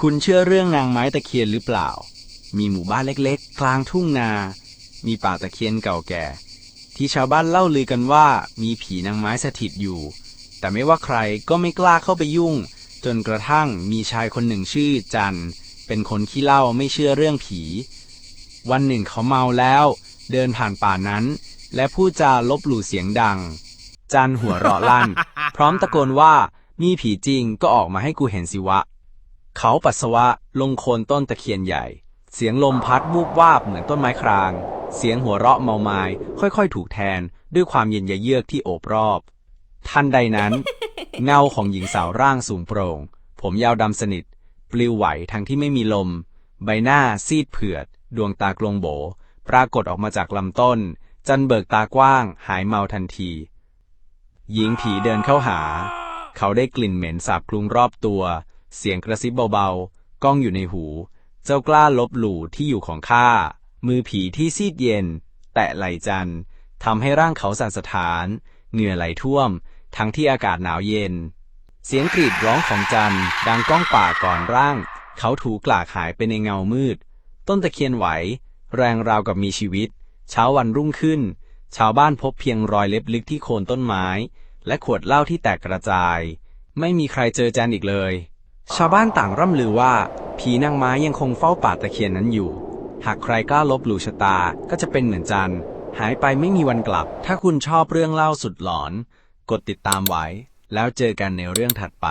คุณเชื่อเรื่องนางไม้ตะเคียนหรือเปล่า มีหมู่บ้านเล็กๆ กลางทุ่งนา มีป่าตะเคียนเก่าแก่ ที่ชาวบ้านเล่าลือกันว่ามีผีนางไม้สถิตอยู่ แต่ไม่ว่าใครก็ไม่กล้าเข้าไปยุ่ง จนกระทั่งมีชายคนหนึ่งชื่อจัน เป็นคนขี้เล้าไม่เชื่อเรื่องผี วันหนึ่งเขาเมาแล้ว เดินผ่านป่านั้น และพูดจาลบหลู่เสียงดัง จันหัวเราะลั่น พร้อมตะโกนว่ามีผีจริงก็ออกมาให้กูเห็นสิวะ เขาปัสสาวะลงโคนต้นตะเคียนใหญ่ เสียงลมพัดวูบวาบเหมือนต้นไม้คราง เสียงหัวเราะเมาไม้ค่อยๆ ถูกแทนด้วยความเย็นยะเยือกที่โอบรอบ ทันใดนั้น เงาของหญิงสาวร่างสูงโปร่ง ผมยาวดำสนิท ปลิวไหวทั้งที่ไม่มีลม ใบหน้าซีดเผือด ดวงตากลงโบ ปรากฏออกมาจากลำต้น จันเบิกตากว้าง หายเมาทันที หญิงผีเดินเข้าหา เขาได้กลิ่นเหม็นสาบคลุงรอบตัว เสียงกระซิบเบาๆ ก้องอยู่ในหู เจ้ากล้าลบหลู่ที่อยู่ของข้า มือผีที่ซีดเย็น แตะไหลจันทำให้ร่างเขาสั่นสะท้าน เหงื่อไหลท่วม ทั้งที่อากาศหนาวเย็น เสียงกรีดร้องของจันดังก้องป่าก่อนร่าง เขาถูกลากหายไปในเงามืด ต้นตะเคียนไหว แรงราวกับมีชีวิต เช้าวันรุ่งขึ้น ชาวบ้านพบเพียงรอยเล็บลึกที่โคนต้นไม้ และขวดเหล้าที่แตกกระจาย ไม่มีใครเจอจันอีกเลย ชาวบ้านต่างร่ำลือว่า ผีนางไม้ยังคงเฝ้าป่าตะเคียนนั้นอยู่ หากใครกล้าลบหลู่ชะตาก็จะเป็นเหมือนจันหายไปไม่มีวันกลับ ถ้าคุณชอบเรื่องเล่าสุดหลอน กดติดตามไว้ แล้วเจอกันในเรื่องถัดไป